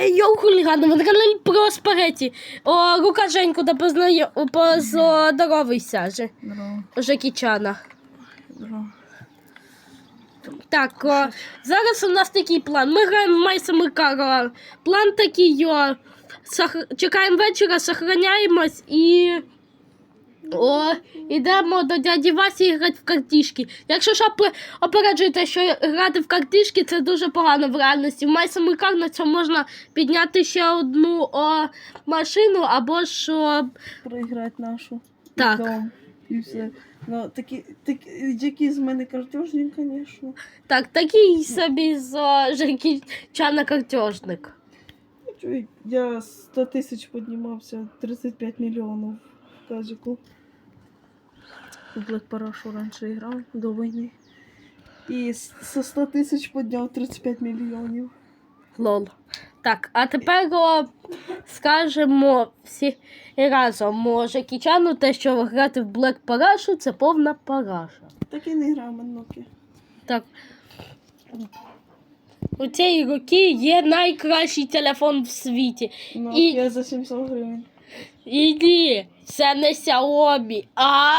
Ей, йоу, хулігани, ви на каналі про спагеті. О, рука Женьку, да познає, поздоровайся, же. Здорово, Жекі здорово. Так, о, зараз у нас такий план. Ми граємо в Майса Микарова. План такий, о, сах... чекаємо вечора, сохраняємось і. О, йдемо до дяді Васі грати в картішки. Якщо що, пе- опереджуйте, що грати в картішки це дуже погано в реальності. В Майса Микар на цьому можна підняти ще одну о, машину або що. Проіграти нашу. Так. Дом. І все. Ну, такі, такі, які з мене картежні, звісно. Так, такий собі з Жекі Чана картежник. Я 100 тисяч піднімався, 35 мільйонів в. У Black Paraшу раніше грав до війни. І со 100 тисяч підняв 35 мільйонів. Лол. Так, а тепер о, скажемо всі разом. о, Жекі Чану те, що грати в Black Parashu це повна параша. Так і не грав Маннокі. Так. У цієї роки є найкращий телефон в світі. Ну, І- я за 700 гривень. І ні, це не Xiaomi, а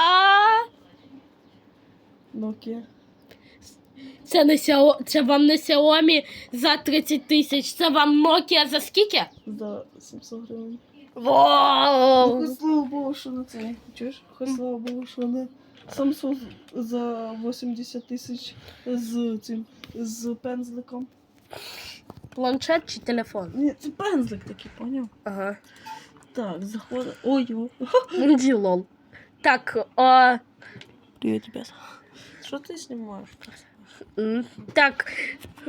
Nokia. це не Xiaomi, це вам не Xiaomi за 30 тисяч, це вам Nokia за скільки? За 700 гривень. Ну, Вау! хоч слава Богу, що на це. Чуєш? Хоч слава Богу, що не Samsung за 80 тисяч з цим з пензликом. Планшет чи телефон? Ні, це пензлик такий, поняв? Ага. Так, заходить. Ой, йо. Ділол. Так, о, Привіт, ребят. Що ти знімаєш? м, так.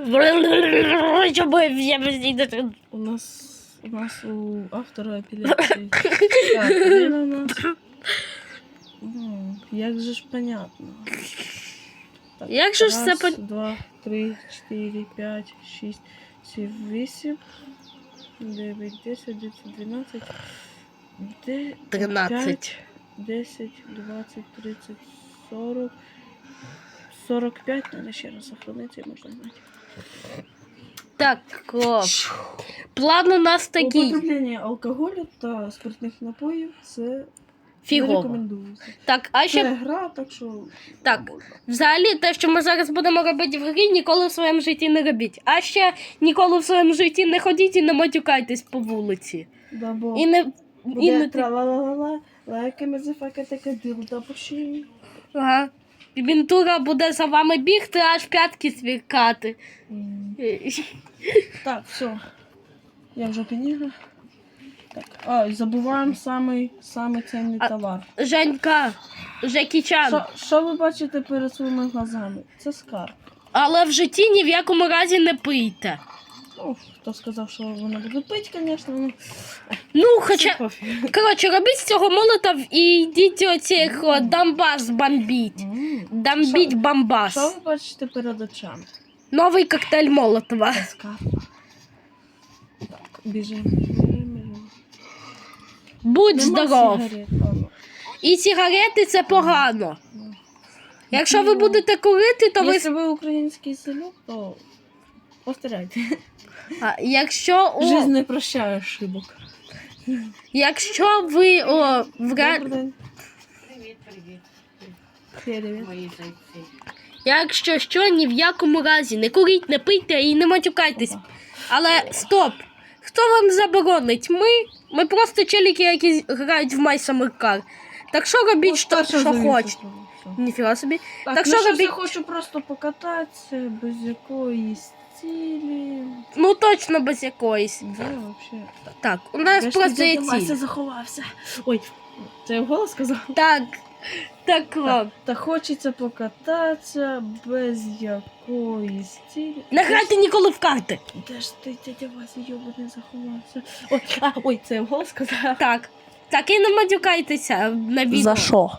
Щоб я без них У нас у нас у автора епілепсії. Так, він у нас. Ну, як же ж понятно. Так, Як же ж раз, це пон- два, три, чотири, п'ять, шість, сім, вісім, Дев'ять, десять, десять, дванадцять, де- 13. п'ять, десять, двадцять, тридцять, сорок, сорок п'ять, треба ще раз сохранити, і можна знати. Так, о, план у нас такий. Употреблення алкоголю та спиртних напоїв це не Фігово. рекомендується. Так, а Це гра, так що Так. взагалі те, що ми зараз будемо робити в грі, ніколи в своєму житті не робіть. А ще ніколи в своєму житті не ходіть і не матюкайтесь по вулиці. Да, бо І не. І не тра-ла-ла-ла-ла, лайка мазафака така дилда поші. ага. Вінтура буде за вами бігти, аж п'ятки свіркати. Так, все. Я вже підіграв. Так, а, забуваємо самий, самий цінний А- товар. Женька, Жекічан. Що, що ви бачите перед своїми глазами? Це скарб. Але в житті ні в якому разі не пийте. Ну, хто сказав, що вона буде пити, звісно. Ну, Ну, хоча. пофіг. Коротше, робіть з цього молотов і йдіть оцих о, Донбас бомбіть. М. Бомбіть Що- Бомбас. Що ви бачите перед очами? Новий коктейль Молотова. Це скарб. Так, біжимо. Будь Нема здоров. сигарет. І сигарети це погано. Якщо ви будете курити, то ви. Якщо ви український селюк, то повторяйте. А, якщо, о, Жизнь не прощає ошибок. якщо ви о, в ре- Привіт, привіт. Привіт. Мої зайці. якщо що, ні в якому разі не куріть, не пийте і не матюкайтесь. Але стоп! Хто вам заборонить? Ми? Ми просто челіки, які грають в My Summer Car. Так що робіть, що, що хочете. Ніфіга собі. Так, Так ну що робіть? я хочу просто покататися, без якоїсь цілі. Ну точно без якоїсь. Да, вообще. Так, у нас ж просто є ціль. заховався. Ой, це я вголос сказав? Так. Так, о. Та хочеться покататися без якоїсь цілі. Не грайте ніколи в карти. Де ж ти, дядя Вася, йобаний заховався? Ой, а, ой, це я вголос сказав? Так. Так і не матюкайтеся на відео. що?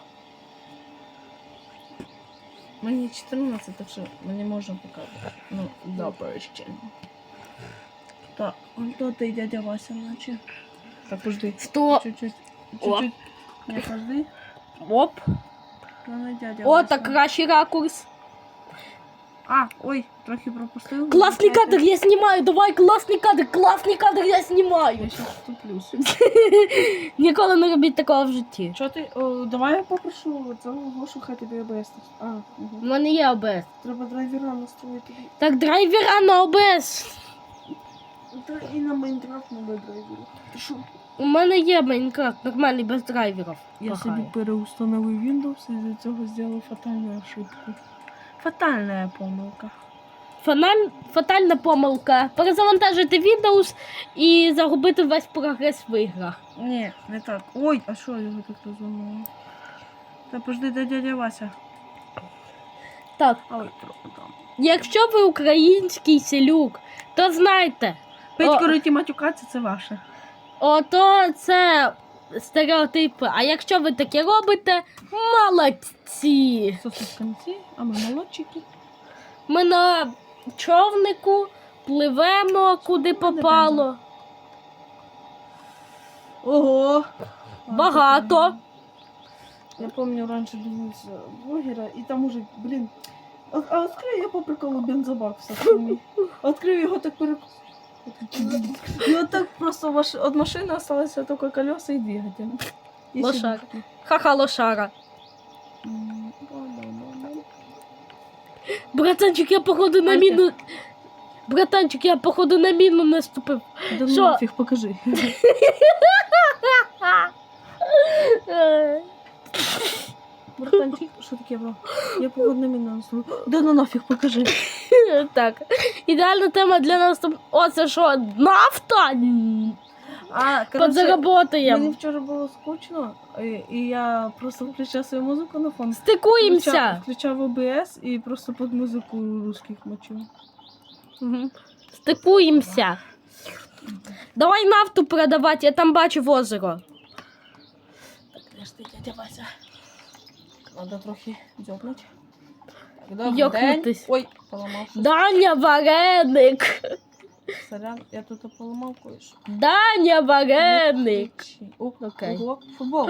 Мені 14, так що мені можна показувати. Ну, добре ще. Так, он то ти дядя Вася наче. Так, пожди. Сто. Чуть-чуть. Чуть-чуть. Не пожди. Оп. О, так кращий ракурс. А, ой, трохи пропустив. Класний кадр, я знімаю, давай, класний кадр, класний кадр, я знімаю. Я щас вступлюсь. Ніколи не робіть такого в житті. Що ти? О, давай я попрошу цього Гошу, хай тобі ОБС. А, У угу. мене є ОБС. Треба драйвера настроїти. Так, драйвера на ОБС. Та І на Майнкрафт надо драйвера. Ти що? У мене є Майнкрафт, нормальний без драйверів. Я Лагає. собі переустановив Windows і з цього зробив фатальну ошибку. Фатальна помилка. Фаналь... Фатальна помилка. Перезавантажити Windows і загубити весь прогрес в іграх. Ні, не так. Ой, а що його так розуміло? Та пожди, де дядя Вася. Так, Ой, трохи там. якщо ви український селюк, то знайте, Пить О. корити матюкатися, це ваше. Ото це стереотипи. А якщо ви таке робите, молодці. Сосисканці, а ми молодчики. Ми на човнику пливемо куди попало. Ого! Багато. Я пам'ятаю, раніше дивився блогера, і там уже, блін. А, відкрив я по приколу бензобак в Сахарі. Відкрив його так перек... От так просто маш... від машини залишилося тільки колеса і двигатель. Лошак. сидушки. Ха-ха, лошара. М, ба-ба-ба-ба. Братанчик, я походу на Альте. міну. Братанчик, я походу на міну наступив. Да ну нафіг, покажи. Братанчик, що таке було? Я походу на наступив. Да ну нафіг, покажи. Так. Ідеальна тема для нас. О, це що? Нафта? А, мені Подзаработаємо. вчора було скучно, і, і я просто включав свою музику на фон. Стикуємося. Включав, включав ОБС і просто під музику русських мочив. Мгм. Стикуємося. Давай нафту продавати, я там бачу озеро. Так, де ж ти, дядя Вася? Надо трохи дзьобнути. Йокнутись. Ой, поламав щось. Даня вареник. Сорян, я тут поламав кое-що. Даня вареник. О, Окей. ого, футбол.